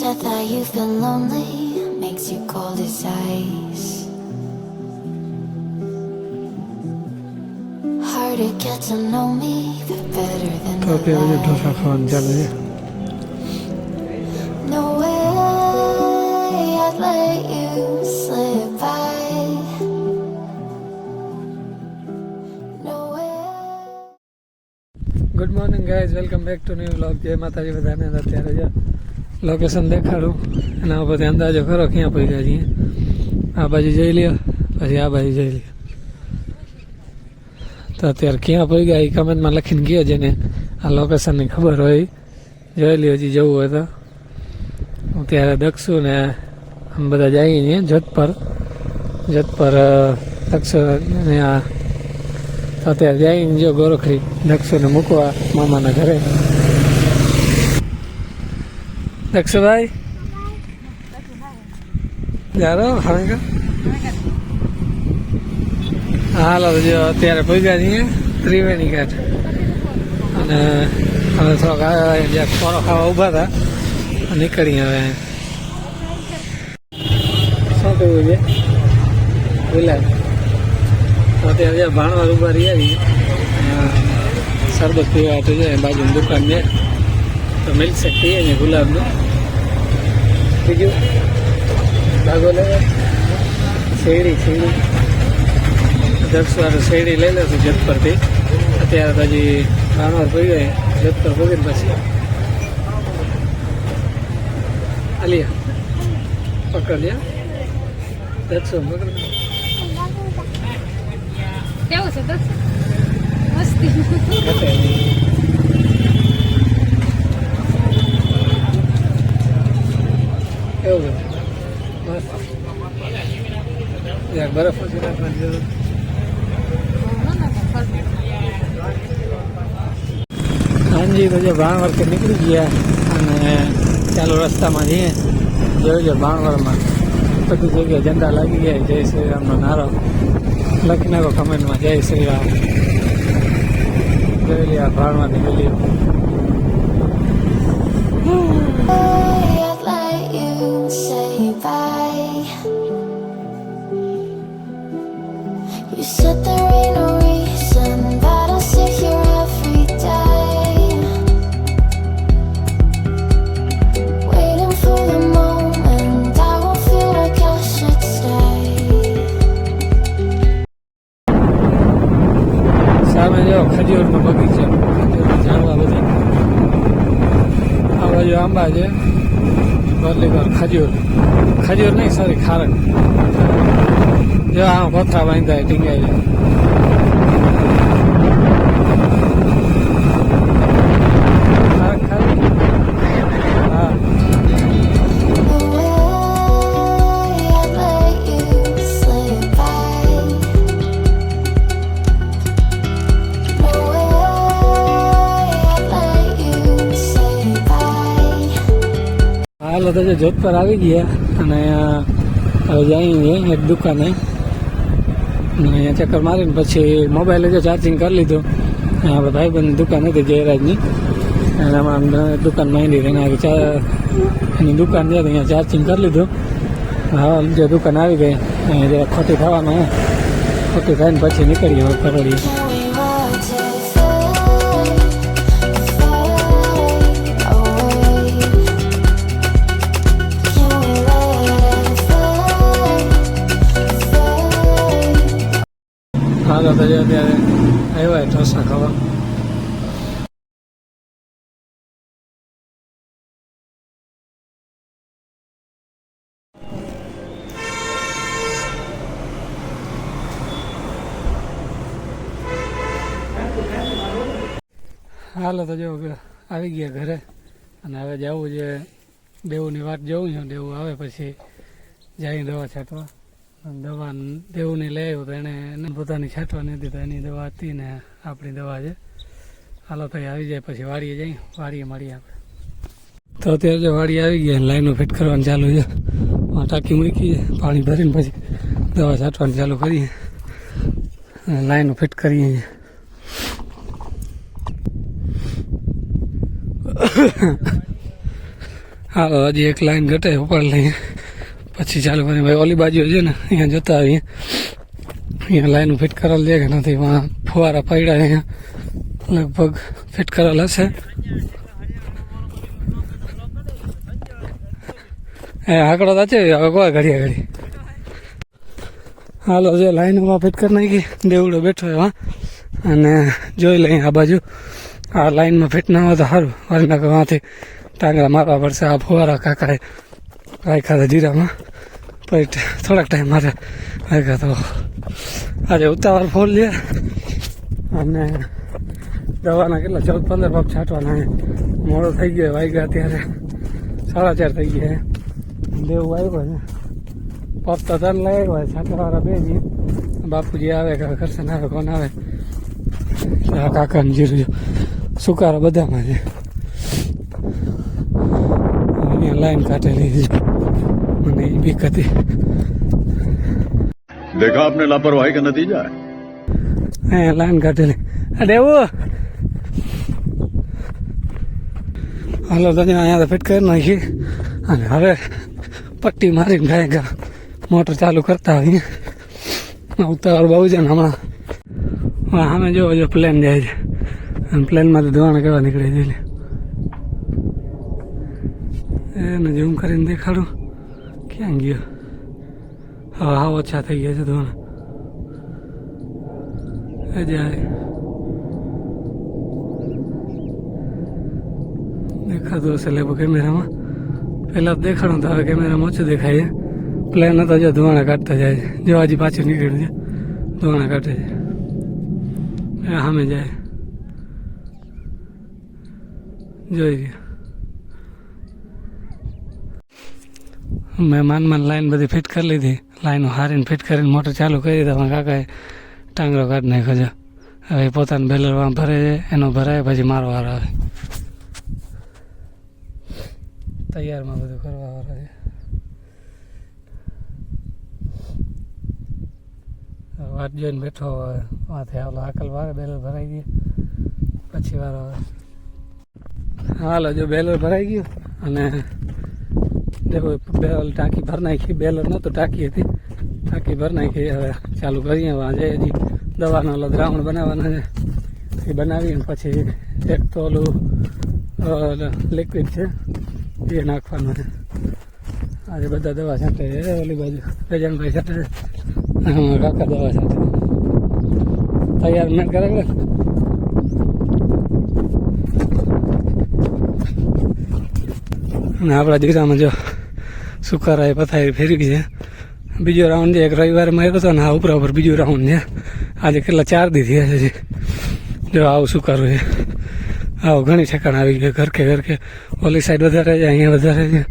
said that you've been lonely, makes you cold as ice. Hard to get to know me, but better than તો the અત્યારે જે dosa lies. ખાવાનું ચાલુ છે No way I'd let you slip by. No way. Good morning guys welcome back to new vlog જય માતાજી બધાને અત્યારે જે લોકેશન દેખાડું. એના પછી અંદાજો કરો ક્યાં પહોંચ્યા છીએ? આ બાજુ જઈ લ્યો, પછી આ બાજુ જઈ લ્યો. તો અત્યારે ક્યાં પહોંચ્યા એ કમેન્ટમાં લખીને ગયો જેને આ લોકેશનની ખબર હોય, જોઈ લ્યો, હજી જવું હોય તો. હું ત્યારે દક્ષુ ને આમ બધા જઈએ છીએ જોધપર. જોધપર દક્ષુ ને આ. અત્યારે જઈને જો ગોરખરી દક્ષુને મૂકવા મામાના ઘરે. દક્ષુભાઈ જારો હવે હાલો જો અત્યારે પહોંચ્યા છીએ ત્રિવેણી ઘાટ અને હવે થોડોક જ્યાં ખોરો ખાવા ઊભા હતા નીકળી હવે શું કહ્યું છે? ગુલાબ અત્યારે જ્યાં ભાણવા ઊભા રહ્યા છીએ સરબત પીવા હતું છે બાજુની દુકાન છે. તો મિલ્કશેક પીએ ને ગુલાબનું. બીજું? ભાગો લેવા શેરડી શેરડી. દસ વાર શેરડી લઈ લેશું જત પરથી અત્યારે તો હજી ભાણવાર પડી ગઈ જત પર પડીને પછી આલિયા પકડ દસો પકડ. કેવું છે દસ મસ્તી. કેવું છે. બરફ હાંજી તો ભાણવર નીકળી ગયા અને ચાલુ રસ્તામાં જઈએ. જોયું ભાણવરમાં બધી જગ્યાએ ઝંડા લાગી ગયા જય શ્રી રામનો નારો. લખી નાખો કમેન્ટમાં જય શ્રી રામ. જોઈ લે આ ભાણવાની bye. હાલ તો જો જોધપર આવી ગયા અને હવે જઈએ એક દુકાને. અહીંયા ચક્કર મારીને પછી મોબાઈલ જો ચાર્જિંગ કરી લીધું. આપણે ભાઈબંધની દુકાન હતી જયરાજની અને આમાં દુકાન માંડી એને એની દુકાન છે અહીંયા ચાર્જિંગ કરી લીધું. હા જે દુકાન આવી ગઈ, અહીંયા જરા ખોટી થવામાં ખોટી થઈને પછી નીકળીએ ફરડીએ હાલો તો જો અત્યારે આવ્યા ઢોસા ખાવા. હાલો તો જો આવી ગયા ઘરે અને હવે જવું છે દેવુની વાત જવું છે દેવું આવે પછી જઈ દવા છાંટવા દવા દેવને લઈ આવ્યો તો એને પોતાની છાંટવાની હતી તો એની દવા હતી ને આપણી દવા છે. હાલો ભાઈ આવી જાય, પછી વાડીએ જઈ વાડીએ મળીએ આપણે. તો અત્યારે જો વાડી આવી ગયા લાઈનો ફિટ કરવાનું ચાલુ છે. ટાંકી મૂકી પાણી ભરીને પછી દવા છાંટવાનું ચાલુ કરીએ. લાઈનો ફિટ કરીએ હાલો, હજી એક લાઈન ઘટે ઉપર લઈએ. પછી ચાલુ કરી ભાઈ, ઓલી બાજુ છે ને, અહીંયા જતા આવીએ. અહીંયા લાઈન ફિટ કરેલ છે કે નથી વાં ફુવારા પડ્યા અહીંયા. લગભગ ફિટ કરેલ હશે. એ આંકડો સાચે હવે કોઈ ઘડીએ ઘડી હાલો, જે લાઈનમાં ફિટ કરી નાખી, દેવડો બેઠો એવા. અને જોઈ લઈએ આ બાજુ. આ લાઈનમાં ફિટ ના હોય તો સારું. વરના વાંથી ટાંગરા મારવા પડશે આ ફુવારા કાકાએ. રાખ્યા હતા જીરામાં. પછી થોડાક ટાઈમ માટે રાખ્યા તો આજે ઉતાવળ ફોન લે અને દવાના કેટલા, ચૌદ, પંદર પગ છાંટવાના મોડો થઈ ગયો, વાગ્યા અત્યારે સાડા ચાર થઈ ગયા દેવું આવ્યો ને. પગ તો તન લઈ આવ્યો છાંટવાવાળા બે જી બાપુજી આવે કે કરશે આવે, કોણ આવે? કાકા ને જીરું સુકારા બધામાં છે. લાઈન કાઢેલી છે. મને એ બીક હતી देखा आपने लापरवाही का नतीजा है અહીંયા લાઈન કાઢેલી અરે એવું હાલો તો અહીંયા ફિટ કરી નાખી અને હવે પટ્ટી મારીને ગાય ગા મોટર ચાલુ કરતા હોઈએ ઉતાવળ બહુ છે ને હમણાં હા સામે જોવો જો પ્લેન જાય છે અને પ્લેનમાંથી ધોવાણા કેવા નીકળે છે એટલે એને ઝૂમ કરીને દેખાડું ક્યાં ગયો? હા હા, ઓછા થઈ ગયા છે ધોવાણા એ જાય દેખાતું હશે લેબો કેમેરામાં. પહેલાં દેખાડું તો હવે કેમેરામાં ઓછું દેખાય પ્લેન હતો જો ધોવાણા કાઢતા જાય જો હજી પાછું નીકળ્યું છે. ધોવાણા કાઢે છે. સામે જાય. જોઈ રહ્યા મેં માન માન લાઈન બધી ફિટ કરી લીધી. લાઈનો હારીને ફિટ કરીને મોટર ચાલુ કરી દીધા. મારા કાકાએ ટાંગરો કાઢી નાખ્યો છે. હવે પોતાનું બેલરમાં ભરે છે. એનો ભરાય, પછી મારો વાર આવે. તૈયારમાં બધું કરવા વાળા છે. વાત જોઈને બેઠો હોય માથે આવલો હાકલ વારે બેલર ભરાઈ ગયો. પછી વારો આવે. હાલો, જો બેલર ભરાઈ ગયું અને દેખો ટાંકી ભર નાખી, બેલર નહોતું, ટાંકી હતી. ટાંકી ભર નાખી, હવે ચાલુ કરીએ વાંજે હજી દવાનો દ્રાવણ બનાવવાના છે. એ બનાવીને પછી એક તો ઓલું લિક્વિડ છે, એ નાખવાનું છે. આજે બધા દવા છાંટે છે ઓલી બાજુ, રજનભાઈ છાંટે કાકા દવા છાંટે તૈયાર મેં કરે ને આપણા દીકરામાં જો સુકારાએ પથારી ફેરવી છે. બીજો રાઉન્ડ છે. એક રવિવારે માર્યો હતો ને આ ઉપરા ઉપર બીજો રાઉન્ડ છે. આજે કેટલા ચાર દી થયા છે જો આવું સુકારું છે. આવું ઘણી ઠેકાણ આવી ગયું ઘર કે ઘર કે ઓલી સાઈડ વધારે છે, અહીંયા વધારે છે.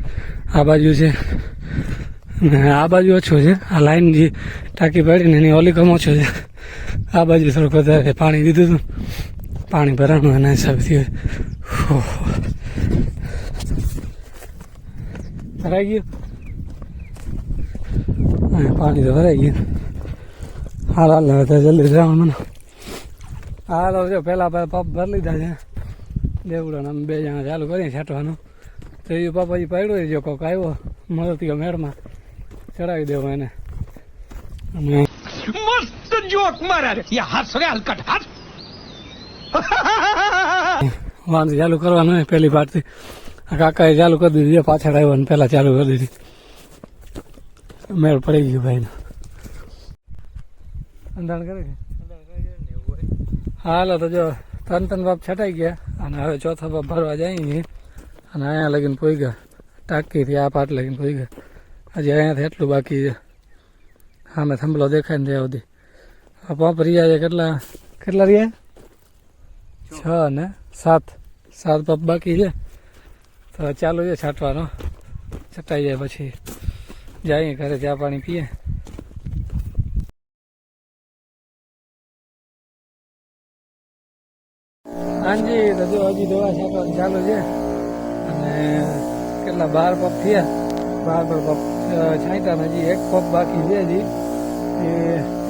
આ બાજુ છે. આ બાજુ ઓછું છે. આ લાઈન જે ટાંકી પડીને એની ઓલી કમ ઓછો છે. આ બાજુ થોડુંક વધારે પાણી દીધું હતું. પાણી ભરાણું એના હિસાબથી ઓહો. ભરાઈ ગયું. પાણી તો ભરાઈ ગયું. હાલ હાલ હવે જલ્દી જવાનું મને. હાલ આવજો પહેલાં પપ ભરી લીધા છે. દેવડાને અમે બે જણા ચાલુ કરીએ છાંટવાનું. તો એ પાપા એ પડ્યો જો કોક આવ્યો મળતી મેળમાં. ચડાવી દેવો એને. અમે મસ્ત જોક મારા હાથ સરે હલકટ હાથ. વાંધો ચાલુ કરવાનો પહેલી પાર્ટથી કાકાએ ચાલુ કરી દીધી. પાછળ આવ્યો ને પહેલાં ચાલુ કરી દીધી. મેળ પડી ગયું ભાઈને. અંધાણ કરે કે હાલો તો જો ત્રણ ત્રણ બાપ છટાઈ ગયા અને હવે ચોથો બાપ ભરવા જાય અને અહીંયા લગીને પોઈ ગયા. ટાંકીથી આ પાટ લગીને પોઈ ગયા. હજી અહીંયાથી એટલું બાકી છે. સામે થંભલો દેખાય ને ત્યાં સુધી. આ પંપ રહ્યા છે કેટલા? કેટલા રહ્યા? છ ને સાત. સાત પંપ બાકી છે. તો ચાલુ છે છાંટવાનો. છટાઈ જાય પછી. જઈએ ઘરે ચા પાણી પીએ. હાજી તો જો હજી દવા છાંટવાની ચાલુ છે. અને કેટલા, બાર પગ થયા. બાર બાર પગ છાંટ્યા ને હજી એક પગ બાકી છે હજી. એ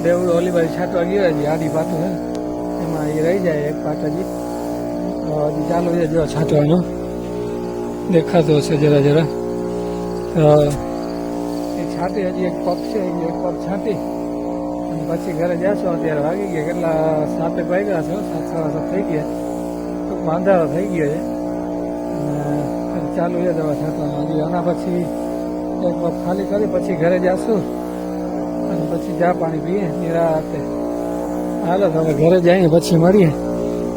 દેવડો ઓલી બાજુ છાંટવા ગયો હજી, આડી પાટું છે એમાં એ રહી જાય એક પાટ હજી. હજી ચાલુ છે જો છાંટવાનું. દેખાતો હશે જરા જરા. એ છાંટી હજી એક પગ છે એક પગ છાંટી. અને પછી ઘરે જશો, અત્યારે વાગી ગયા, કેટલા સાતે વાગ્યા છો, સાત સવા સાત થઈ ગયા. ટૂંકમાં અંધારો થઈ ગયો છે. ચાલુ છે દવા છાંટવાનું. હજી આના પછી એક પગ ખાલી કરી, પછી ઘરે જશું. અને પછી ચા પાણી પીએ, નિરાતે. હાલો, તો હવે ઘરે જઈએ પછી મળીએ.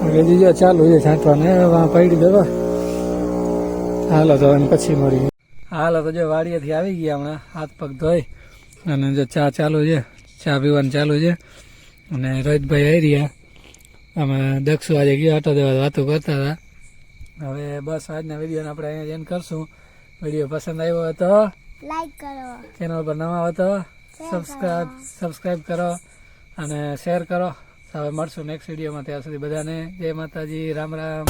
હવે જો ચાલુ છે છાંટવાને પડી દવા. હાલો તો પછી મળીએ. હાલો તો જો વાડીએથી આવી ગયા હમણાં હાથ પગ ધોઈ અને જો ચા ચાલુ છે ચા પીવાનું ચાલુ છે. અને રોહિતભાઈ આવી રહ્યા. અમે દક્ષુ આજે ગયા આટો દેવા વાતો કરતા હતા. હવે બસ આજના વિડીયોને આપણે અહીંયા એન્ડ કરશું. વીડિયો પસંદ આવ્યો હતો લાઈક કરો. ચેનલ પર નવા હતો તો સબસ્ક્રાઈબ સબસ્ક્રાઈબ કરો અને શેર કરો. હવે મળશું નેક્સ્ટ વિડીયોમાં. ત્યાં સુધી બધાને જય માતાજી રામ રામ.